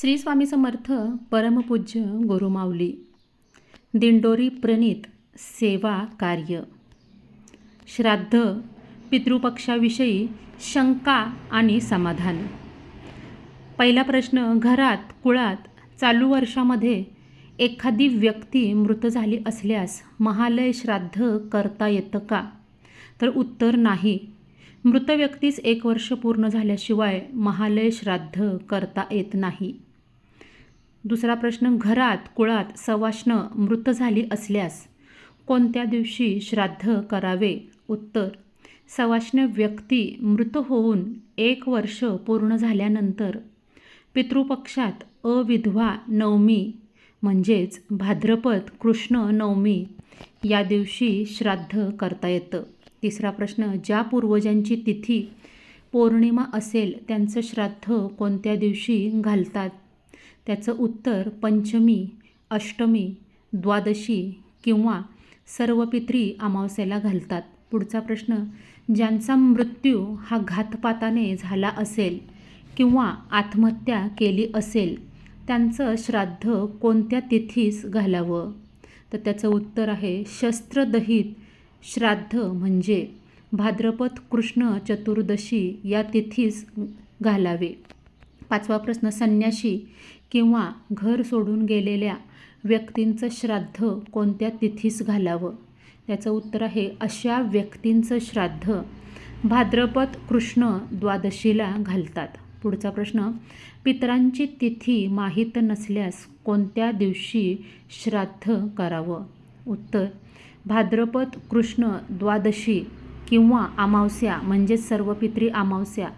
श्री स्वामी समर्थ परमपूज्य गुरुमाऊली. दिंडोरी प्रणित सेवा कार्य. श्राद्ध पितृपक्षाविषयी शंका आणि समाधान. पहिला प्रश्न घरात कुळात चालू वर्षामध्ये एखादी व्यक्ती मृत झाली असल्यास महालय श्राद्ध करता येतं का? तर उत्तर नाही. मृत व्यक्तीस एक वर्ष पूर्ण झाल्याशिवाय महालय श्राद्ध करता येत नाही. दुसरा प्रश्न घरात कुळात सवाष्ण मृत झाली असल्यास कोणत्या दिवशी श्राद्ध करावे? उत्तर सवाष्ण व्यक्ती मृत होऊन एक वर्ष पूर्ण झाल्यानंतर पितृपक्षात अविधवा नवमी म्हणजेच भाद्रपद कृष्ण नवमी या दिवशी श्राद्ध करता येतं. तिसरा प्रश्न ज्या पूर्वजांची तिथी पौर्णिमा असेल त्यांचं श्राद्ध कोणत्या दिवशी घालतात? त्याचं उत्तर पंचमी अष्टमी द्वादशी किंवा सर्व पित्री अमावस्येला घालतात. पुढचा प्रश्न ज्यांचा मृत्यू हा घातपाताने झाला असेल किंवा आत्महत्या केली असेल त्यांचं श्राद्ध कोणत्या तिथीस घालावं? तर त्याचं उत्तर आहे शस्त्रदहित श्राद्ध म्हणजे भाद्रपद कृष्ण चतुर्दशी या तिथीस घालावे. पाचवा प्रश्न संन्याशी किंवा घर सोडून गेलेल्या व्यक्तींचं श्राद्ध कोणत्या तिथीस घालावं? त्याचं उत्तर आहे अशा व्यक्तींचं श्राद्ध भाद्रपद कृष्ण द्वादशीला घालतात. पुढचा प्रश्न पितरांची तिथी माहीत नसल्यास कोणत्या दिवशी श्राद्ध करावं? उत्तर भाद्रपद कृष्ण द्वादशी किंवा अमावस्या म्हणजेच सर्व पित्री अमावस्या.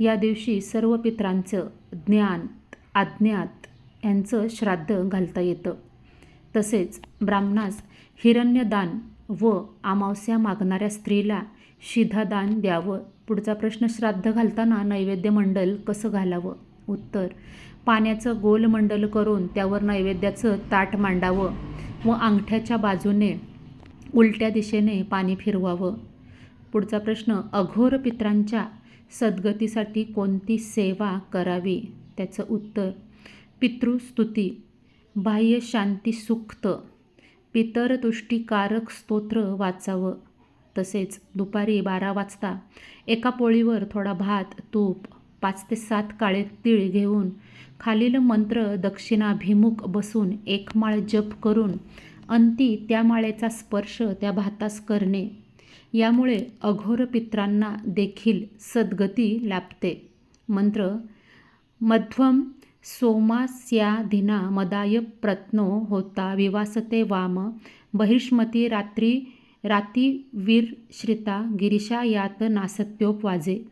या दिवशी सर्व पित्रांचं ज्ञान अज्ञात यांचं श्राद्ध घालता येतं. तसेच ब्राह्मणास हिरण्यदान व अमावस्या मागणाऱ्या स्त्रीला शिधादान द्यावं. पुढचा प्रश्न श्राद्ध घालताना नैवेद्य मंडल कसं घालावं? उत्तर पाण्याचं गोल मंडल करून त्यावर नैवेद्याचं ताट मांडावं व अंगठ्याच्या बाजूने उलट्या दिशेने पाणी फिरवावं. पुढचा प्रश्न अघोर पित्रांच्या सद्गतीसाठी कोणती सेवा करावी? त्याचं उत्तर पितृस्तुती बाह्य शांती सुक्त पितरतुष्टीकारक स्तोत्र वाचावं. तसेच दुपारी बारा वाजता एका पोळीवर थोडा भात तूप पाच ते सात काळे तीळ घेऊन खालील मंत्र दक्षिणाभिमुख बसून एक माळ जप करून अंती त्या माळेचा स्पर्श त्या भातास करणे. यामुळे अघोर पित्रांना देखील सद्गती लाभते. मंत्र मध्वम सोमास्याधिना मदाय प्रत्नो होता विवासते वाम बहिष्मती रात्री राती वीर श्रिता गिरिशा यात नासत्योप वाजे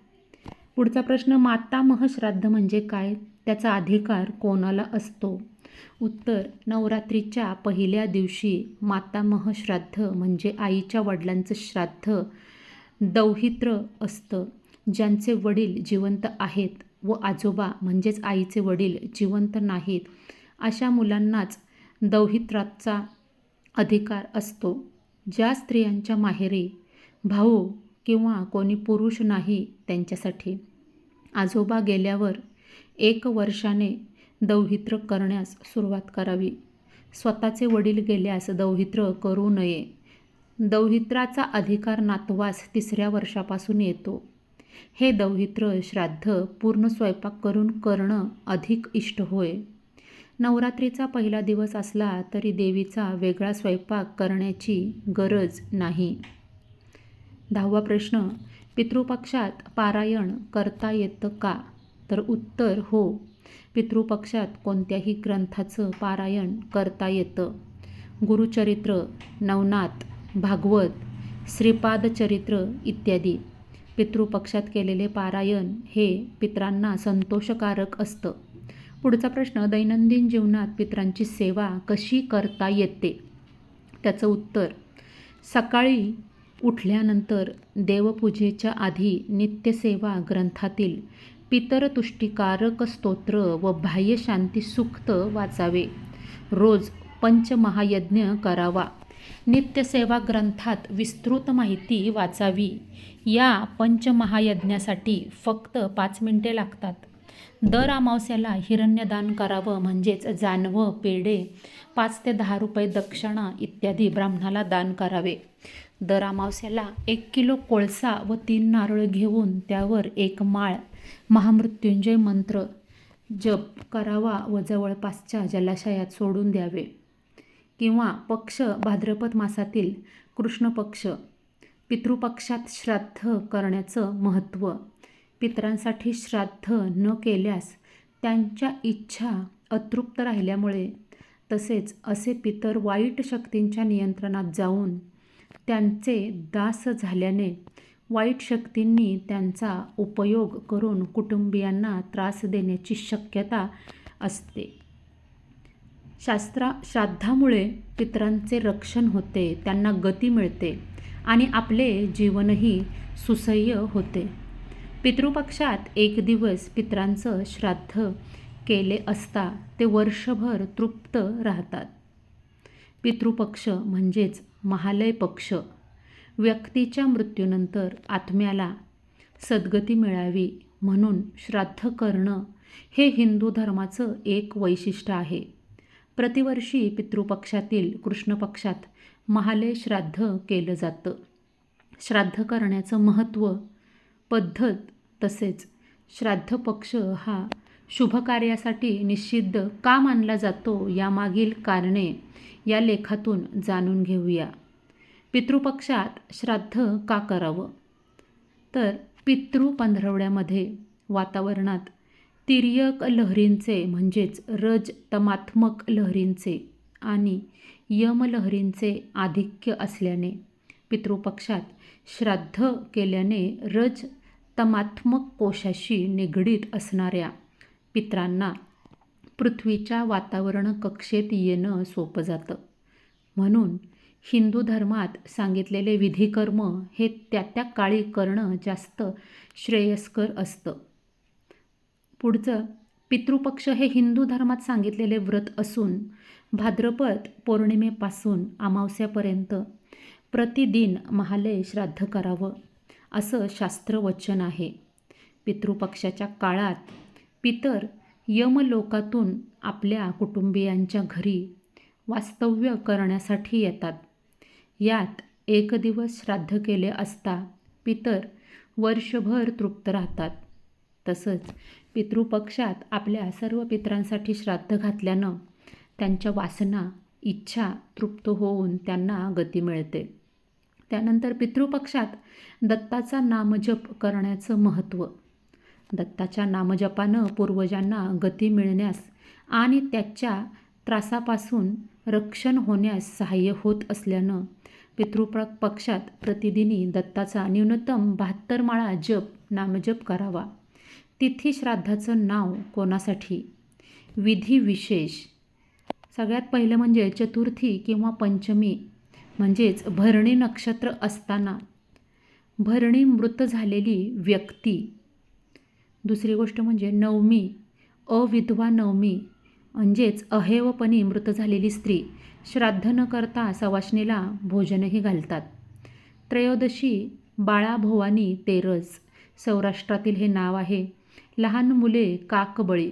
पुढचा प्रश्न मातामह श्राद्ध म्हणजे काय? त्याचा अधिकार कोणाला असतो? उत्तर नवरात्रीच्या पहिल्या दिवशी मातामह श्राद्ध म्हणजे आईच्या वडिलांचं श्राद्ध दौहित्र असतं ज्यांचे वडील जिवंत आहेत व आजोबा म्हणजेच आईचे वडील जिवंत नाहीत अशा मुलांनाच दौहित्राचा अधिकार असतो. ज्या स्त्रियांच्या माहेरी भाऊ किंवा कोणी पुरुष नाही त्यांच्यासाठी. आजोबा गेल्यावर एक वर्षाने दौहित्र करण्यास सुरुवात करावी. स्वतःचे वडील गेल्यास दौहित्र करू नये. दौहित्राचा अधिकार नातवास तिसऱ्या वर्षापासून येतो. हे दौहित्र श्राद्ध पूर्ण स्वयंपाक करून करणं अधिक इष्ट होय. नवरात्रीचा पहिला दिवस असला तरी देवीचा वेगळा स्वयंपाक करण्याची गरज नाही. दहावा प्रश्न पितृपक्षात पारायण करता येतं का? तर उत्तर हो. पितृपक्षात कोणत्याही ग्रंथाचं पारायण करता येतं. गुरुचरित्र नवनाथ भागवत श्रीपादचरित्र इत्यादी. पितृपक्षात केलेले पारायण हे पित्रांना संतोषकारक असतं. पुढचा प्रश्न दैनंदिन जीवनात पित्रांची सेवा कशी करता येते? त्याचं उत्तर सकाळी उठल्यानंतर देवपूजेच्या आधी नित्यसेवा ग्रंथातील पितरतुष्टीकारक स्तोत्र व बाह्य शांती सुक्त वाचावे. रोज पंचमहायज्ञ करावा. नित्यसेवा ग्रंथात विस्तृत माहिती वाचावी. या पंचमहायज्ञासाठी फक्त पाच मिनिटे लागतात. दर अमावस्याला हिरण्यदान करावं म्हणजेच जानवं पेढे पाच ते दहा रुपये दक्षिणा इत्यादी ब्राह्मणाला दान करावे. दर अमावस्याला एक किलो कोळसा व तीन नारळ घेऊन त्यावर एक माळ महामृत्युंजय मंत्र जप करावा व जवळपासच्या जलाशयात सोडून द्यावे. किंवा पक्ष भाद्रपद मासातील कृष्ण पक्ष पितृपक्षात श्राद्ध करण्याचं महत्त्व पितरांसाठी श्राद्ध न केल्यास त्यांच्या इच्छा अतृप्त राहिल्यामुळे तसेच असे पितर वाईट शक्तींच्या नियंत्रणात जाऊन त्यांचे दास झाल्याने वाईट शक्तींनी त्यांचा उपयोग करून कुटुंबियांना त्रास देण्याची शक्यता असते. शास्त्रा श्राद्धामुळे पितरांचे रक्षण होते त्यांना गती मिळते आणि आपले जीवनही सुसह्य होते. पितृपक्षात एक दिवस पितरांचं श्राद्ध केले असता ते वर्षभर तृप्त राहतात. पितृपक्ष म्हणजेच महालय पक्ष व्यक्तीच्या मृत्यूनंतर आत्म्याला सद्गती मिळावी म्हणून श्राद्ध करणं हे हिंदू धर्माचं एक वैशिष्ट्य आहे. प्रतिवर्षी पितृपक्षातील कृष्णपक्षात महाले महालय श्राद्ध केलं जातं. श्राद्ध करण्याचं महत्त्व पद्धत तसेच श्राद्ध पक्ष हा शुभ कार्यासाठी निषिद्ध का मानला जातो यामागील कारणे या लेखातून जाणून घेऊया. पितृपक्षात श्राद्ध का करावं? तर पितृ पंधरवड्यामध्ये वातावरणात तिर्यक लहरींचे म्हणजेच रज तमात्मक लहरींचे आणि यम लहरींचे आधिक्य असल्याने पितृपक्षात श्राद्ध केल्याने रज तमात्मक कोशाशी निगडीत असणाऱ्या पित्रांना पृथ्वीच्या वातावरण कक्षेत येणं सोपं जातं. म्हणून हिंदू धर्मात सांगितलेले विधिकर्म हे त्या त्या काळी करणं जास्त श्रेयस्कर असतं. पुढचं पितृपक्ष हे हिंदू धर्मात सांगितलेले व्रत असून भाद्रपद पौर्णिमेपासून अमावस्यापर्यंत प्रतिदिन महालय श्राद्ध करावं असं शास्त्रवचन आहे. पितृपक्षाच्या काळात पितर यमलोकातून आपल्या कुटुंबियांच्या घरी वास्तव्य करण्यासाठी येतात. यात एक दिवस श्राद्ध केले असता पितर वर्षभर तृप्त राहतात. तसंच पितृपक्षात आपल्या सर्व पितरांसाठी श्राद्ध घातल्यानं त्यांच्या वासना इच्छा तृप्त होऊन त्यांना गती मिळते. त्यानंतर पितृपक्षात दत्ताचा नामजप करण्याचं महत्त्व. दत्ताच्या नामजपानं पूर्वजांना गती मिळण्यास आणि त्याच्या त्रासापासून रक्षण होण्यास सहाय्य होत असल्यानं पितृपक्षात प्रतिदिनी दत्ताचा न्यूनतम बहात्तर माळा जप नामजप करावा. तिथी श्राद्धाचं नाव कोणासाठी? विधी विशेष. सगळ्यात पहिलं म्हणजे चतुर्थी किंवा पंचमी म्हणजेच भरणी नक्षत्र असताना. भरणी मृत झालेली व्यक्ती. दुसरी गोष्ट म्हणजे नवमी अविधवा नवमी. म्हणजेच अहेवपणी मृत झालेली स्त्री श्राद्ध न करता सवाशणीला भोजनही घालतात. त्रयोदशी बाळा भवानी तेरस सौराष्ट्रातील हे नाव आहे. लहान मुले काकबळी.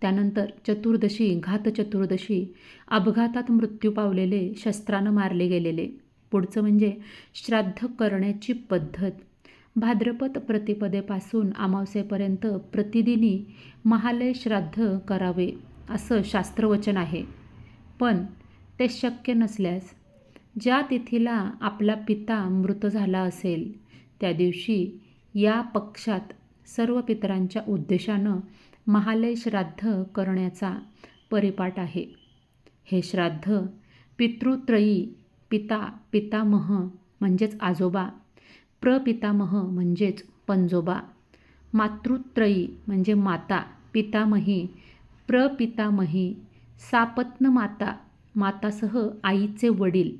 त्यानंतर चतुर्दशी घात चतुर्दशी अपघातात मृत्यू पावलेले शस्त्रानं मारले गेलेले. पुढचं म्हणजे श्राद्ध करण्याची पद्धत. भाद्रपद प्रतिपदेपासून अमावस्येपर्यंत प्रतिदिनी महालय श्राद्ध करावे असं शास्त्रवचन आहे. पण ते शक्य नसल्यास ज्या तिथीला आपला पिता मृत झाला असेल त्या दिवशी या पक्षात सर्व पितरांच्या उद्देशानं महालय श्राद्ध करण्याचा परिपाठ आहे. हे श्राद्ध पितृत्रयी पिता पितामह म्हणजेच आजोबा प्रपितामह म्हणजेच पंजोबा. मातृत्रयी म्हणजे माता पितामही प्रपितामही सापत्न माता मातासह आईचे वडील.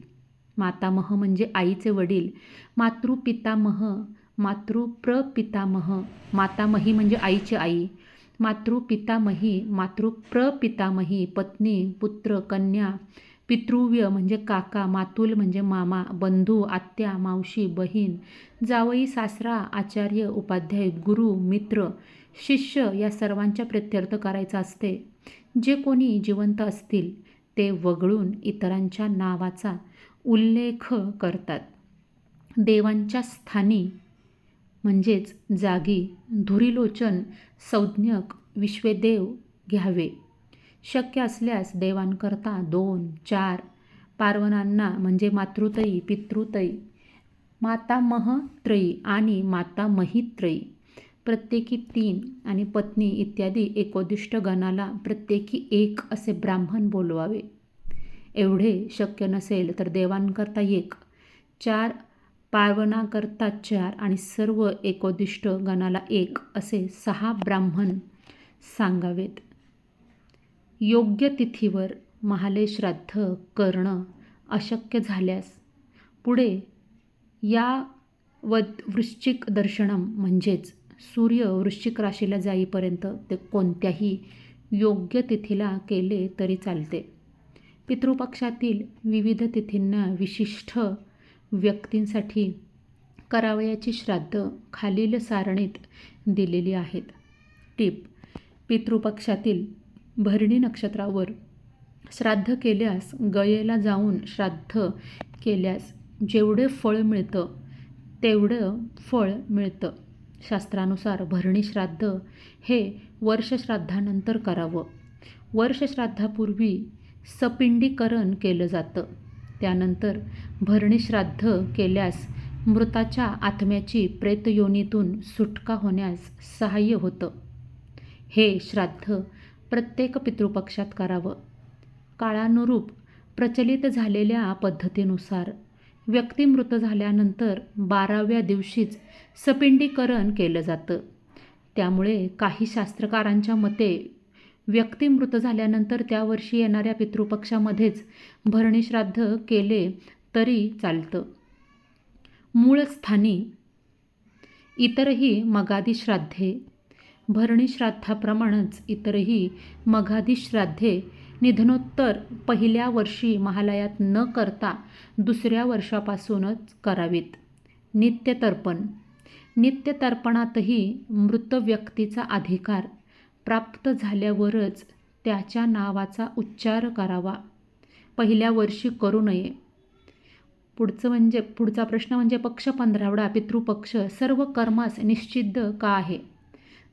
मातामह म्हणजे आईचे वडील. मातृपितामह मातृप्रपितामह मातामही म्हणजे आईची आई. मातृपितामही मातृप्रपितामही पत्नी पुत्र कन्या पितृव्य म्हणजे काका मातुल म्हणजे मामा बंधू आत्या मावशी बहीण जावई सासरा आचार्य उपाध्याय गुरु मित्र शिष्य या सर्वांच्या प्रत्यर्थ करायचा असते. जे कोणी जिवंत असतील ते वगळून इतरांच्या नावाचा उल्लेख करतात. देवांच्या स्थानी म्हणजेच जागी धुरीलोचन संज्ञक विश्वेदेव घ्यावे. शक्य असल्यास देवांकरता दोन चार पार्वणांना म्हणजे मातृतयी पितृतयी मातामहत्रयी आणि मातामहीत्रयी प्रत्येकी तीन आणि पत्नी इत्यादी एकोदिष्ट गणाला प्रत्येकी एक असे ब्राह्मण बोलवावे. एवढे शक्य नसेल तर देवांकरता एक चार पार्वणाकरता चार आणि सर्व एकोदिष्ट गणाला एक असे सहा ब्राह्मण सांगावेत. योग्य तिथीवर महाले श्राद्ध करणं अशक्य झाल्यास पुढे या वद वृश्चिक दर्शनम म्हणजेच सूर्य वृश्चिक राशीला जाईपर्यंत ते कोणत्याही योग्य तिथीला केले तरी चालते. पितृपक्षातील विविध तिथींना विशिष्ट व्यक्तींसाठी करावयाची श्राद्ध खालील सारणीत दिलेली आहेत. टीप. पितृपक्षातील भरणी नक्षत्रावर श्राद्ध केल्यास गयेला जाऊन श्राद्ध केल्यास जेवढे फळ मिळतं तेवढं फळ मिळतं. शास्त्रानुसार भरणी श्राद्ध हे वर्षश्राद्धानंतर करावं. वर्षश्राद्धापूर्वी सपिंडीकरण केलं जातं. त्यानंतर भरणी श्राद्ध केल्यास मृताच्या आत्म्याची प्रेतयोनीतून सुटका होण्यास सहाय्य होतं. हे श्राद्ध प्रत्येक पितृपक्षात करावं. काळानुरूप प्रचलित झालेल्या पद्धतीनुसार व्यक्ती मृत झाल्यानंतर बाराव्या दिवशीच सपिंडीकरण केलं जातं. त्यामुळे काही शास्त्रकारांच्या मते व्यक्ती मृत झाल्यानंतर त्या वर्षी येणाऱ्या पितृपक्षामध्येच भरणीश्राद्ध केले तरी चालतं. मूळ स्थानी इतरही मगादी श्राद्धे भरणी श्राद्धाप्रमाणेच इतरही मघादी श्राद्धे निधनोत्तर पहिल्या वर्षी महालयात न करता दुसऱ्या वर्षापासूनच करावीत. नित्यतर्पण. नित्यतर्पणातही मृत व्यक्तीचा अधिकार प्राप्त झाल्यावरच त्याच्या नावाचा उच्चार करावा. पहिल्या वर्षी करू नये. पुढचं म्हणजे पुढचा प्रश्न म्हणजे पक्ष पंधरावडा पितृपक्ष सर्व कर्मास निश्चिद्ध का आहे?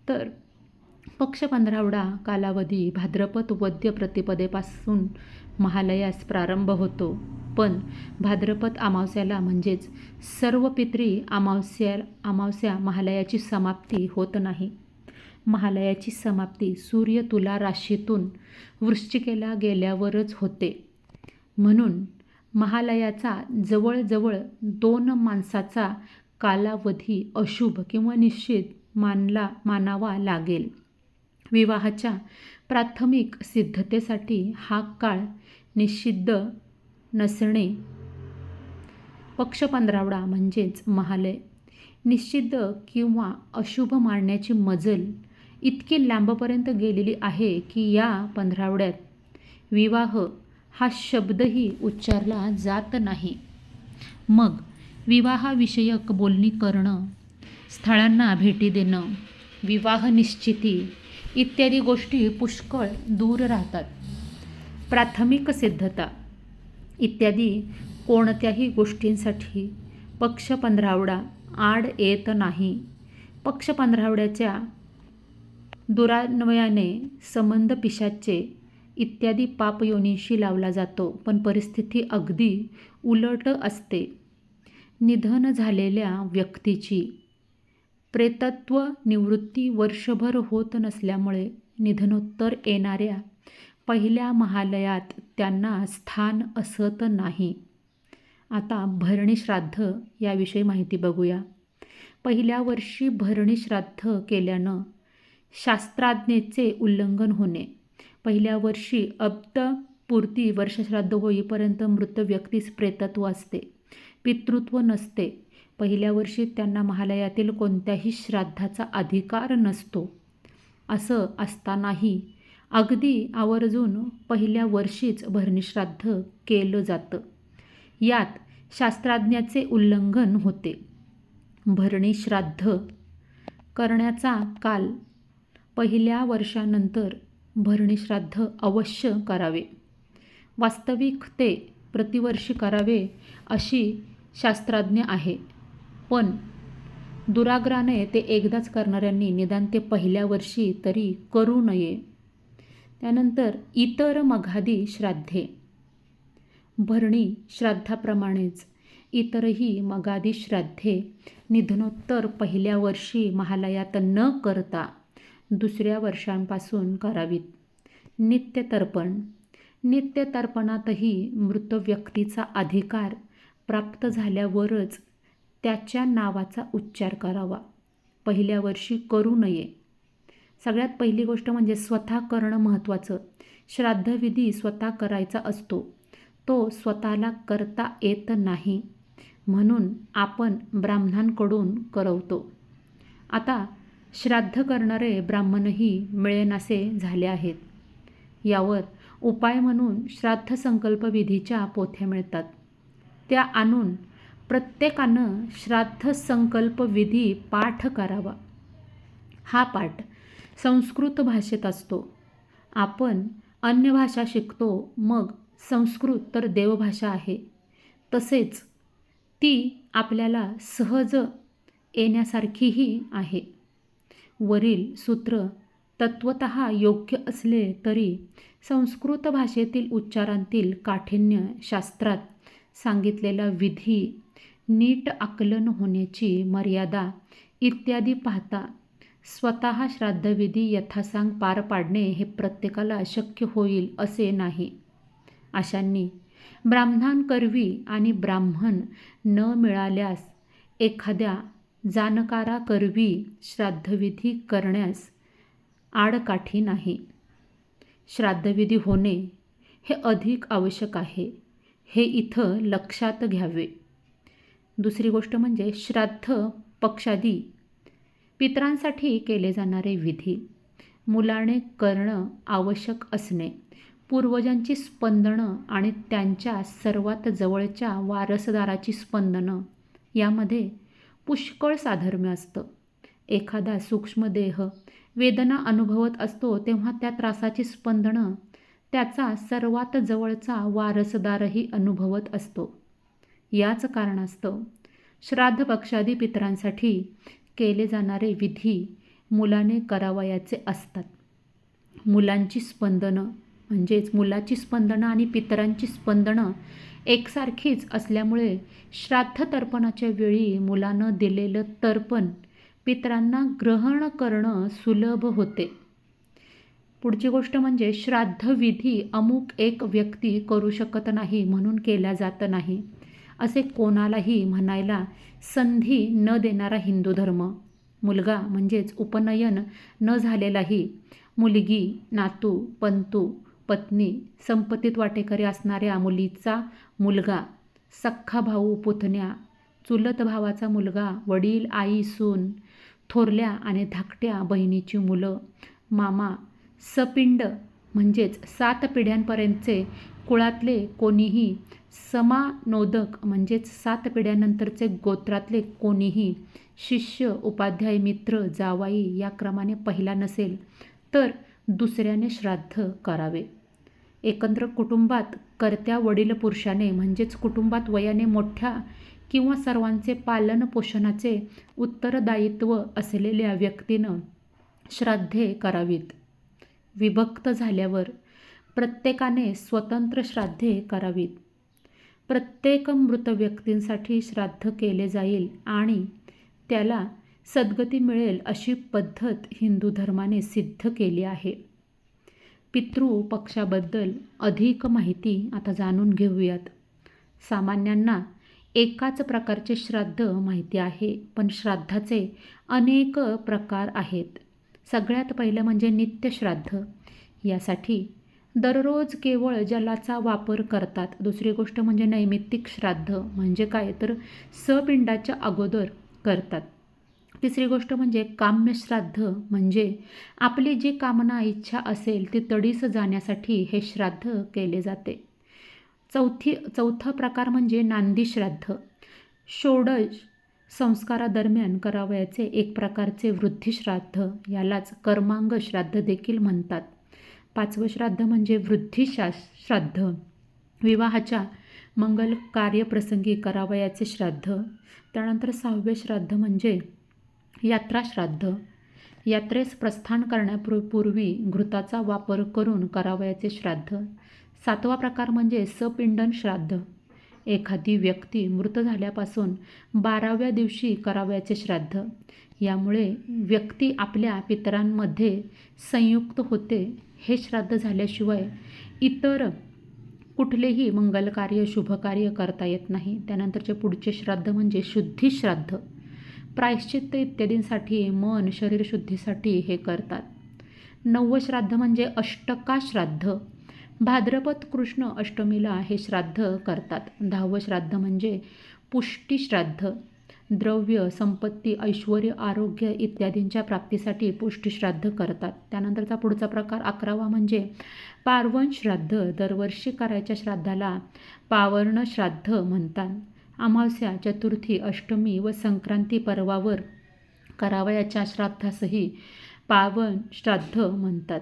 तर पक्ष पंधरावडा कालावधी भाद्रपद वद्य प्रतिपदेपासून महालयास प्रारंभ होतो. पण भाद्रपद अमावस्याला म्हणजेच सर्व पित्री अमावस्या अमावस्या महालयाची समाप्ती होत नाही. महालयाची समाप्ती सूर्य तुला राशीतून वृश्चिकेला गेल्यावरच होते. म्हणून महालयाचा जवळजवळ दोन माणसाचा कालावधी अशुभ किंवा निश्चित मानला मानावा लागेल. विवाहाच्या प्राथमिक सिद्धतेसाठी हा काळ निषिद्ध नसणे पक्ष पंधरावडा म्हणजेच महालय. निश्चिद्ध किंवा अशुभ मानण्याची मजल इतकी लांबपर्यंत गेलेली आहे की या पंधरावड्यात विवाह हा शब्दही उच्चारला जात नाही. मग विवाहाविषयक बोलणी करणं स्थळांना भेटी देणं विवाह निश्चिती इत्यादी गोष्टी पुष्कळ दूर राहतात. प्राथमिक सिद्धता इत्यादी कोणत्याही गोष्टींसाठी पक्ष पंधरावडा आड येत नाही. पक्ष पंधरावड्याच्या दुरान्वयाने संबंध पिशाचे इत्यादी पापयोनीशी लावला जातो पण परिस्थिती अगदी उलट असते. निधन झालेल्या व्यक्तीची प्रेतत्व निवृत्ती वर्षभर होत नसल्यामुळे निधनोत्तर येणाऱ्या पहिल्या महालयात त्यांना स्थान असत नाही. आता भरणी श्राद्ध याविषयी माहिती बघूया. पहिल्या वर्षी भरणी श्राद्ध केल्यानं शास्त्राज्ञेचे उल्लंघन होणे. पहिल्या वर्षी अब्दपूर्ती वर्षश्राद्ध होईपर्यंत मृत व्यक्तीस प्रेतत्व असते. पितृत्व नसते. पहिल्या वर्षी त्यांना महालयातील कोणत्याही श्राद्धाचा अधिकार नसतो. असं असतानाही अगदी आवर्जून पहिल्या वर्षीच भरणीश्राद्ध केलं जातं. यात शास्त्राज्ञाचे उल्लंघन होते. भरणी श्राद्ध करण्याचा काल पहिल्या वर्षानंतर भरणी श्राद्ध अवश्य करावे. वास्तविक ते प्रतिवर्षी करावे अशी शास्त्राज्ञ आहे. पण दुराग्राने ते एकदाच करणाऱ्यांनी निदान ते पहिल्या वर्षी तरी करू नये. त्यानंतर इतर मघादी श्राद्धे. भरणी श्राद्धाप्रमाणेच इतरही मगादी श्राद्धे निधनोत्तर पहिल्या वर्षी महालयात न करता दुसऱ्या वर्षांपासून करावीत. नित्यतर्पण. नित्यतर्पणातही मृत व्यक्तीचा अधिकार प्राप्त झाल्यावरच त्याच्या नावाचा उच्चार करावा. पहिल्या वर्षी करू नये. सगळ्यात पहिली गोष्ट म्हणजे स्वतः करणं महत्त्वाचं. श्राद्धविधी स्वतः करायचा असतो. तो स्वतःला करता येत नाही. म्हणून आपण ब्राह्मणांकडून करवतो. आता श्राद्ध करणारे ब्राह्मणही मिळेनासे झाले आहेत. यावर उपाय म्हणून श्राद्ध संकल्प विधीच्या पोथ्या मिळतात. त्या आणून प्रत्येकानं श्राद्ध संकल्प विधी पाठ करावा. हा पाठ संस्कृत भाषेत असतो. आपण अन्य भाषा शिकतो मग संस्कृत तर देवभाषा आहे. तसेच ती आपल्याला सहज येण्यासारखीही आहे. वरील सूत्र तत्वत योग्य असले तरी संस्कृत भाषेतील उच्चारांतील काठिण्य शास्त्रात सांगितलेला विधी नीट आकलन होण्याची मर्यादा इत्यादी पाहता स्वतः श्राद्धविधी यथासांग पार पाडणे हे प्रत्येकाला शक्य होईल असे नाही. अशांनी ब्राह्मणांकरवी आणि ब्राह्मण न मिळाल्यास एखाद्या जाणकाराकरवी श्राद्धविधी करण्यास आडकाठी नाही. श्राद्धविधी होणे हे अधिक आवश्यक आहे हे इथं लक्षात घ्यावे. दुसरी गोष्ट म्हणजे श्राद्ध पक्षादी. पितरांसाठी केले जाणारे विधी. मुलाने करणं आवश्यक असणे. पूर्वजांची स्पंदनं आणि त्यांच्या सर्वात जवळच्या वारसदाराची स्पंदनं यामध्ये पुष्कळ साधर्म्य असतं. एखादा सूक्ष्मदेह वेदना अनुभवत असतो तेव्हा त्या त्रासाची स्पंदनं त्याचा सर्वात जवळचा वारसदारही अनुभवत असतो. याच कारणास्तव श्राद्ध पक्षादी पितरांसाठी केले जाणारे विधी मुलाने करावयाचे असतात. मुलांची स्पंदनं म्हणजेच मुलाची स्पंदनं आणि पितरांची स्पंदनं एकसारखीच असल्यामुळे श्राद्ध तर्पणाच्या वेळी मुलानं दिलेलं तर्पण पितरांना ग्रहण करणं सुलभ होते. पुढची गोष्ट म्हणजे श्राद्धविधी अमुक एक व्यक्ती करू शकत नाही म्हणून केला जात नाही. असे कोणालाही म्हणायला संधी न देणारा हिंदू धर्म. मुलगा म्हणजेच उपनयन न झालेलाही मुलगी नातू पंतू पत्नी संपत्तीत वाटेकरी असणाऱ्या मुलीचा मुलगा सख्खा भाऊ पुतण्या चुलत भावाचा मुलगा वडील आई सून थोरल्या आणि धाकट्या बहिणीची मुलं मामा सपिंड म्हणजेच सात पिढ्यांपर्यंतचे कुळातले कोणीही समानोदक म्हणजेच सात पिढ्यानंतरचे गोत्रातले कोणीही शिष्य उपाध्याय मित्र जावाई या क्रमाने पहिला नसेल तर दुसऱ्याने श्राद्ध करावे. एकत्र कुटुंबात कर्त्या वडील पुरुषाने म्हणजेच कुटुंबात वयाने मोठ्या किंवा सर्वांचे पालन पोषणाचे उत्तरदायित्व असलेल्या व्यक्तीनं श्राद्धे करावीत. विभक्त झाल्यावर प्रत्येकाने स्वतंत्र श्राद्धे करावीत. प्रत्येक मृत व्यक्तींसाठी श्राद्ध केले जाईल आणि त्याला सद्गती मिळेल अशी पद्धत हिंदू धर्माने सिद्ध केली आहे. पितृ पक्षाबद्दल अधिक माहिती आता जाणून घेऊयात. सामान्यांना एकाच प्रकारचे श्राद्ध माहिती आहे पण श्राद्धाचे अनेक प्रकार आहेत. सगळ्यात पहिलं म्हणजे नित्यश्राद्ध. यासाठी दररोज केवळ जलाचा वापर करतात. दुसरी गोष्ट म्हणजे नैमित्तिक श्राद्ध म्हणजे काय? तर सपिंडाच्या अगोदर करतात. तिसरी गोष्ट म्हणजे काम्यश्राद्ध म्हणजे आपली जी कामना इच्छा असेल ती तडीस जाण्यासाठी हे श्राद्ध केले जाते. चौथी चौथा प्रकार म्हणजे नांदी श्राद्ध. षोडश संस्कारादरम्यान करावयाचे एक प्रकारचे वृद्धिश्राद्ध यालाच कर्मांग श्राद्ध देखील म्हणतात. पाचवं श्राद्ध म्हणजे वृद्धिशा श्राद्ध. विवाहाच्या मंगल कार्यप्रसंगी करावयाचे श्राद्ध. त्यानंतर सहावे श्राद्ध म्हणजे यात्रा श्राद्ध यात्रेस प्रस्थान करण्यापूर्वी घृताचा वापर करून करावयाचे श्राद्ध. सातवा प्रकार म्हणजे सपिंडन श्राद्ध. एखादी व्यक्ती मृत झाल्यापासून बाराव्या दिवशी करावयाचे श्राद्ध. यामुळे व्यक्ती आपल्या पितरांमध्ये संयुक्त होते. हे श्राद्ध झाल्याशिवाय इतर कुठलेही मंगलकार्य शुभकार्य करता येत नाही. त्यानंतरचे पुढचे श्राद्ध म्हणजे शुद्धी श्राद्ध. प्रायश्चित्त इत्यादींसाठी मन शरीर शुद्धीसाठी हे करतात. नववं श्राद्ध म्हणजे अष्टका श्राद्ध. भाद्रपद कृष्ण अष्टमीला हे श्राद्ध करतात. दहावं श्राद्ध म्हणजे पुष्टीश्राद्ध द्रव्य संपत्ती ऐश्वर आरोग्य इत्यादींच्या प्राप्तीसाठी पुष्टीश्राद्ध करतात. त्यानंतरचा पुढचा प्रकार अकरावा म्हणजे पार्वण श्राद्ध. दरवर्षी करायच्या श्राद्धाला पावर्ण श्राद्ध म्हणतात. अमावस्या चतुर्थी अष्टमी व संक्रांती पर्वावर करावयाच्या श्राद्धासही पावन श्राद्ध म्हणतात.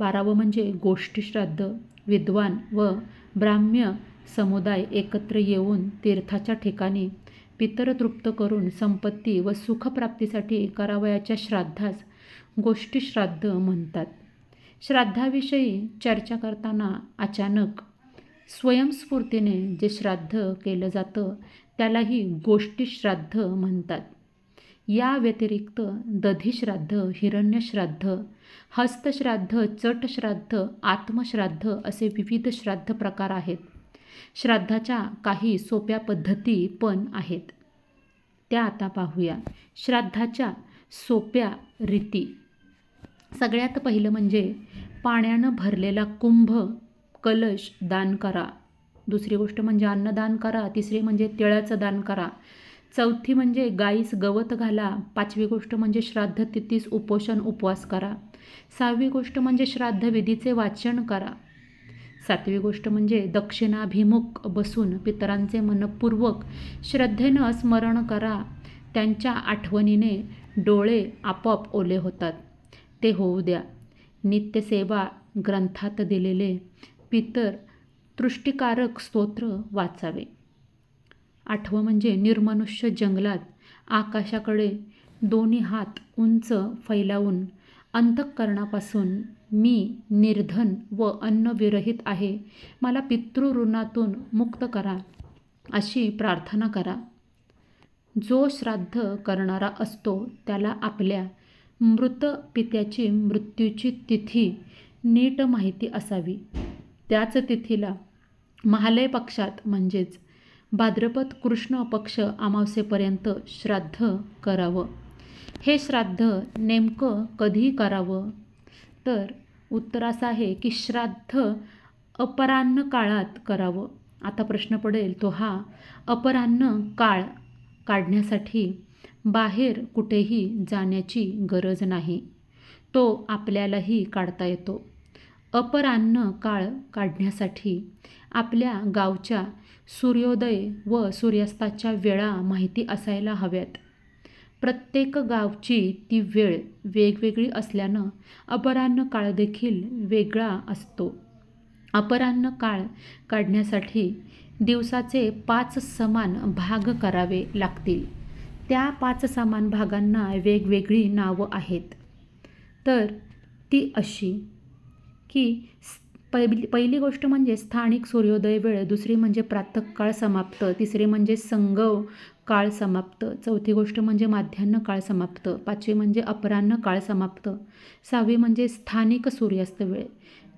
बारावं म्हणजे गोष्टीश्राद्ध विद्वान व ब्राह्म्य समुदाय एकत्र येऊन तीर्थाच्या ठिकाणी पितर तृप्त करून संपत्ती व सुखप्राप्तीसाठी करावयाच्या श्राद्धास गोष्टीश्राद्ध म्हणतात. श्राद्धाविषयी चर्चा करताना अचानक स्वयंस्फूर्तीने जे श्राद्ध केलं जातं त्यालाही गोष्टीश्राद्ध म्हणतात. या व्यतिरिक्त दधिश्राद्ध हिरण्यश्राद्ध हस्तश्राद्ध चटश्राद्ध आत्मश्राद्ध असे विविध श्राद्ध प्रकार आहेत. श्राद्धाच्या काही सोप्या पद्धती पण आहेत. त्या आता पाहूया. श्राद्धाच्या सोप्या रीती. सगळ्यात पहिलं म्हणजे पाण्यानं भरलेला कुंभ कलश दान करा. दुसरी गोष्ट म्हणजे अन्नदान करा. तिसरी म्हणजे तिळाचं दान करा. चौथी म्हणजे गाईस गवत घाला. पाचवी गोष्ट म्हणजे श्राद्ध तिथीस उपोषण उपवास करा. सहावी गोष्ट म्हणजे श्राद्ध विधीचे वाचन करा. सातवी गोष्ट म्हणजे दक्षिणाभिमुख बसून पितरांचे मनपूर्वक श्रद्धेनं स्मरण करा. त्यांच्या आठवणीने डोळे आपोआप ओले होतात. ते होऊ द्या. नित्यसेवा ग्रंथात दिलेले पितर तृष्टिकारक स्तोत्र वाचावे. आठवं म्हणजे निर्मनुष्य जंगलात आकाशाकडे दोन्ही हात उंच फैलावून अंतःकरणापासून मी निर्धन व अन्नविरहित आहे मला पितृऋणातून मुक्त करा अशी प्रार्थना करा. जो श्राद्ध करणारा असतो त्याला आपल्या मृत पित्याची मृत्यूची तिथी नीट माहिती असावी. त्याच तिथीला महालय पक्षात म्हणजेच भाद्रपद कृष्ण पक्ष अमावस्येपर्यंत श्राद्ध करावं. हे श्राद्ध नेमकं कधी करावं? तर उत्तर असं आहे की श्राद्ध अपराह्न काळात करावं. आता प्रश्न पडेल तो हा अपराह्न काळ काढण्यासाठी बाहेर कुठेही जाण्याची गरज नाही. तो आपल्यालाही काढता येतो. अपराह्न काळ काढण्यासाठी आपल्या गावच्या सूर्योदय व सूर्यास्ताच्या वेळा माहिती असायला हव्यात. प्रत्येक गावची ती वेळ वेगवेगळी असल्यानं अपराह्न काळ देखील वेगळा असतो. अपराह्न काळ काढण्यासाठी दिवसाचे पाच समान भाग करावे लागतील. त्या पाच समान भागांना वेगवेगळी नावं आहेत. तर ती अशी की पहिली पहिली गोष्ट म्हणजे स्थानिक सूर्योदय वेळ दुसरी म्हणजे प्रातःकाळ समाप्त तिसरी म्हणजे संगव काळ समाप्त चौथी गोष्ट म्हणजे माध्यान्ह काळ समाप्त पाचवी म्हणजे अपराह्न काळ समाप्त सहावी म्हणजे स्थानिक सूर्यास्त वेळ.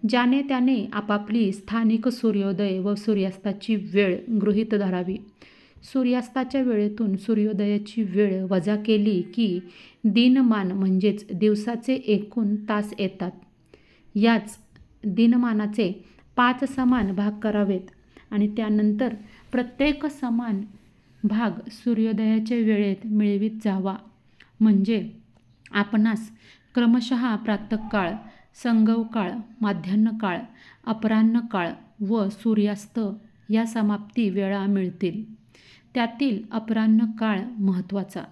ज्याने त्याने आपापली स्थानिक सूर्योदय व सूर्यास्ताची वेळ गृहीत धरावी. सूर्यास्ताच्या वेळेतून सूर्योदयाची वेळ वजा केली की दिनमान म्हणजेच दिवसाचे एकूण तास येतात. याच दिनमानाचे पाच समान भाग करावेत. आणि त्यानंतर प्रत्येक समान भाग सूर्योदयाच्या वेळेत मिळवीत जावा. म्हणजे आपणास क्रमशः प्रातःकाळ संगवकाळ माध्यान्हकाळ अपराह्न काळ व सूर्यास्त या समाप्ती वेळा मिळतील. त्यातील अपराह्न काळ महत्त्वाचा.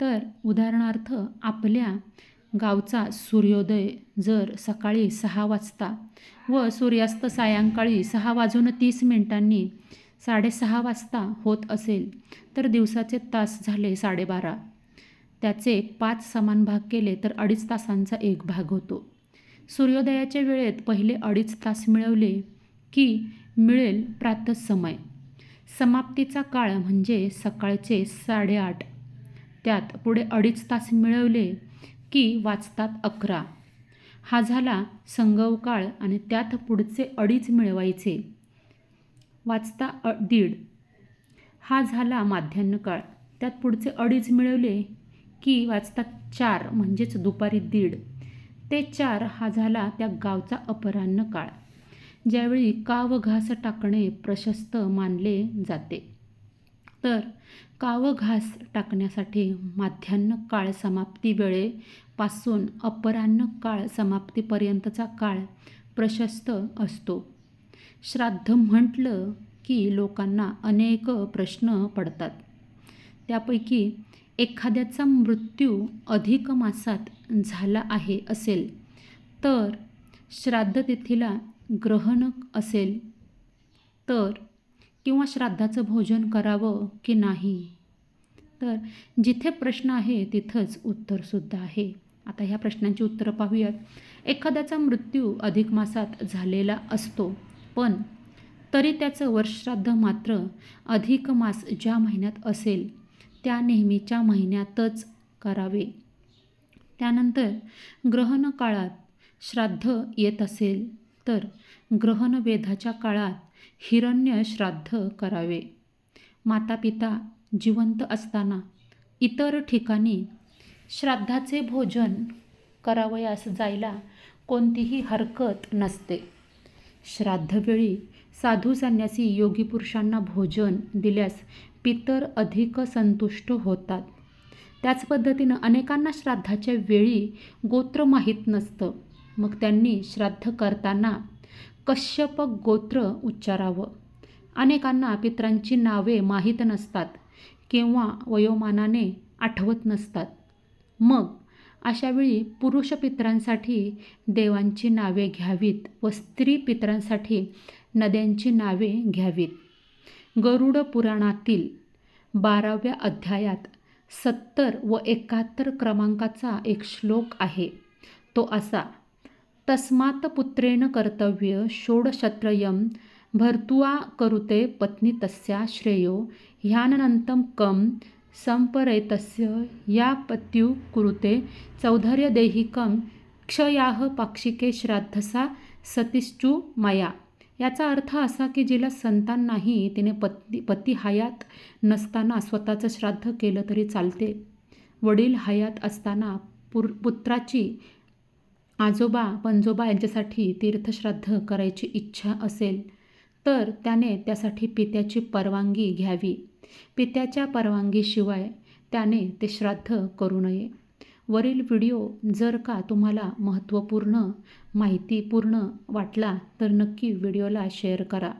तर उदाहरणार्थ आपल्या गावचा सूर्योदय जर सकाळी सहा वाजता व सूर्यास्त सायंकाळी सहा वाजून तीस मिनिटांनी साडेसहा वाजता होत असेल तर दिवसाचे तास झाले साडेबारा. त्याचे पाच समान भाग केले तर अडीच तासांचा एक भाग होतो. सूर्योदयाच्या वेळेत पहिले अडीच तास मिळवले की मिळेल प्रातःसमय समाप्तीचा काळ म्हणजे सकाळचे साडेआठ. त्यात पुढे अडीच तास मिळवले की वाचतात अकरा. हा झाला संगव काळ आणि त्यात पुढचे अडीच मिळवायचे. वाचता अ दीड. हा झाला माध्यान्ह काळ. त्यात पुढचे अडीच मिळवले की वाचता चार म्हणजेच दुपारी दीड. ते चार हा झाला त्या गावचा अपराह्न काळ. ज्यावेळी काव घास टाकणे प्रशस्त मानले जाते. तर काव घास टाकण्यासाठी माध्यान्ह काळ समाप्ती वेळेपासून अपराह्न काळ समाप्तीपर्यंतचा काळ प्रशस्त असतो. श्राद्ध म्हटलं की लोकांना अनेक प्रश्न पडतात. त्यापैकी एखाद्याचा मृत्यू अधिक मासात झाला आहे असेल तर श्राद्ध तिथीला ग्रहण असेल तर किंवा श्राद्धाचं भोजन करावं की नाही? तर जिथे प्रश्न आहे तिथंच उत्तरसुद्धा आहे. आता ह्या प्रश्नांची उत्तरं पाहूयात. एखाद्याचा मृत्यू अधिक मासात झालेला असतो पण तरी त्याचं वर्षश्राद्ध मात्र अधिक मास ज्या महिन्यात असेल त्या नेहमीच्या महिन्यातच करावे. त्यानंतर ग्रहण काळात श्राद्ध येत असेल तर ग्रहणवेधाच्या काळात हिरण्य श्राद्ध करावे. माता पिता जिवंत असताना इतर ठिकाणी श्राद्धाचे भोजन करावयास जायला कोणतीही हरकत नसते. श्राद्धवेळी साधू संन्यासी योगी पुरुषांना भोजन दिल्यास पितर अधिक संतुष्ट होतात. त्याच पद्धतीनं अनेकांना श्राद्धाच्या वेळी गोत्र माहीत नसतं. मग त्यांनी श्राद्ध करताना कश्यप गोत्र उच्चारावं. अनेकांना पित्रांची नावे माहीत नसतात किंवा वयोमानाने आठवत नसतात. मग अशावेळी पुरुष पित्रांसाठी देवांची नावे घ्यावीत व स्त्री पित्रांसाठी नद्यांची नावे घ्यावीत. गरुड पुराणातील बाराव्या अध्यायात सत्तर व एकाहत्तर क्रमांकाचा एक श्लोक आहे. तो असा तस्मात् पुत्रेण कर्तव्य षोडशत्रयं भर्तुआ करुते पत्नी तस्या श्रेयो ह्यानंतम कम संपरेतस्य या पत्यु कुरुते चौधर्यदैहिकं क्षयाह पाक्षिके श्राद्धसा सतीश्चु मया। याचा अर्थ असा की जिला संतान नाही तिने पती पती हयात नसताना स्वतःचं श्राद्ध केलं तरी चालते. वडील हयात असताना पुर पुत्राची आजोबा पंजोबा यांच्यासाठी तीर्थश्राद्ध करायची इच्छा असेल तर त्याने त्यासाठी पित्याची परवानगी घ्यावी. पित्याच्या परवानगीशिवाय त्याने ते श्राद्ध करू नये. वरील व्हिडिओ जर का तुम्हाला महत्त्वपूर्ण माहितीपूर्ण वाटला तर नक्की व्हिडिओला शेअर करा.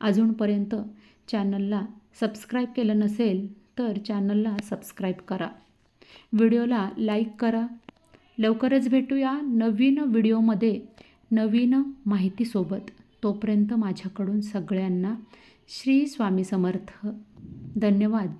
अजूनपर्यंत चॅनलला सबस्क्राईब केलं नसेल तर चॅनलला सबस्क्राईब करा. व्हिडिओला लाईक करा लवकरच भेटूया नवीन व्हिडिओमध्ये नवीन माहितीसोबत. तोपर्यंत माझ्याकडून सगळ्यांना श्री स्वामी समर्थ. धन्यवाद.